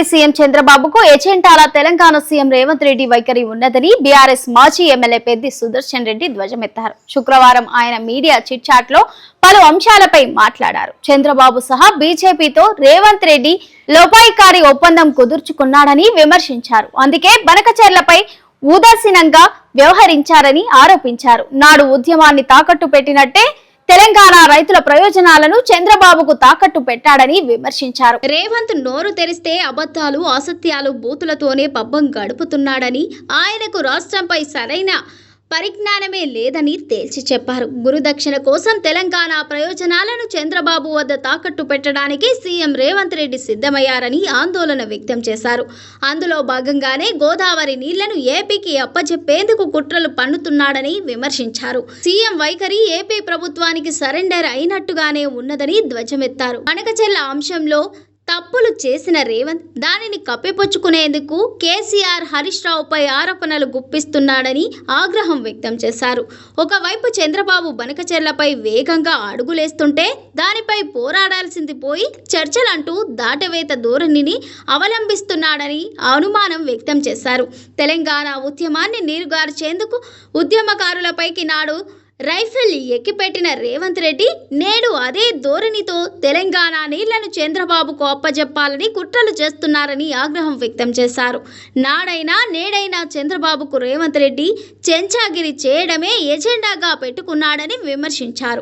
AP CM చంద్రబాబుకు ఎజెండాల Telangana CM Revanth Reddy వైఖరి ఉన్నదని బీఆర్ఎస్ మాజీ ఎమ్మెల్యే పెద్ది సుదర్శన్ రెడ్డి ధ్వజమెత్తారు. శుక్రవారం ఆయన మీడియా చిట్చాట్లో పలు అంశాలపై మాట్లాడారు. చంద్రబాబు సహా బీజేపీతో రేవంత్ రెడ్డి లోపాయికారి ఒప్పందం కుదుర్చుకున్నాడని విమర్శించారు. అందుకే బనకచర్లపై ఉదాసీనంగా వ్యవహరించారని ఆరోపించారు. నాడు ఉద్యమాన్ని తాకట్టు పెట్టినట్టే తెలంగాణ రైతుల ప్రయోజనాలను చంద్రబాబుకు తాకట్టు పెట్టాడని విమర్శించారు. రేవంత్ నోరు తెరిస్తే అబద్ధాలు అసత్యాలు బూతులతోనే పబ్బం గడుపుతున్నాడని ఆయనకు రాష్ట్రంపై సరైన పరిజ్ఞానమే లేదని తేల్చి చెప్పారు. గురుదక్షిణ కోసం తెలంగాణ ప్రయోజనాలను చంద్రబాబు వద్ద తాకట్టు పెట్టడానికి సీఎం రేవంత్ రెడ్డి సిద్ధమయ్యారని ఆందోళన వ్యక్తం చేశారు. అందులో భాగంగానే గోదావరి నీళ్ళను ఏపీకి అప్పచెప్పేందుకు కుట్రలు పన్నుతున్నాడని విమర్శించారు. సీఎం వైఖరి ఏపీ ప్రభుత్వానికి సరెండర్ అయినట్టుగానే ఉన్నదని ధ్వజమెత్తారు. కనకచెల్ల అంశంలో తప్పులు చేసిన రేవంత్ దానిని కప్పిపుచ్చుకునేందుకు కేసీఆర్ హరీష్ రావుపై ఆరోపణలు గుప్పిస్తున్నాడని ఆగ్రహం వ్యక్తం చేశారు. ఒకవైపు చంద్రబాబు బనకచెర్లపై వేగంగా అడుగులేస్తుంటే దానిపై పోరాడాల్సింది పోయి చర్చలంటూ దాటవేత ధోరణిని అవలంబిస్తున్నాడని అనుమానం వ్యక్తం చేశారు. తెలంగాణ ఉద్యమాన్ని నీరుగార్చేందుకు ఉద్యమకారులపైకి నాడు రైఫిల్ ఎక్కిపెట్టిన రేవంత్ రెడ్డి నేడు అదే ధోరణితో తెలంగాణ నీళ్ళను చంద్రబాబుకు అప్పజెప్పాలని కుట్రలు చేస్తున్నారని ఆగ్రహం వ్యక్తం చేశారు. నాడైనా నేడైనా చంద్రబాబుకు రేవంత్ రెడ్డి చెంచాగిరి చేయడమే ఎజెండాగా పెట్టుకున్నాడని విమర్శించారు.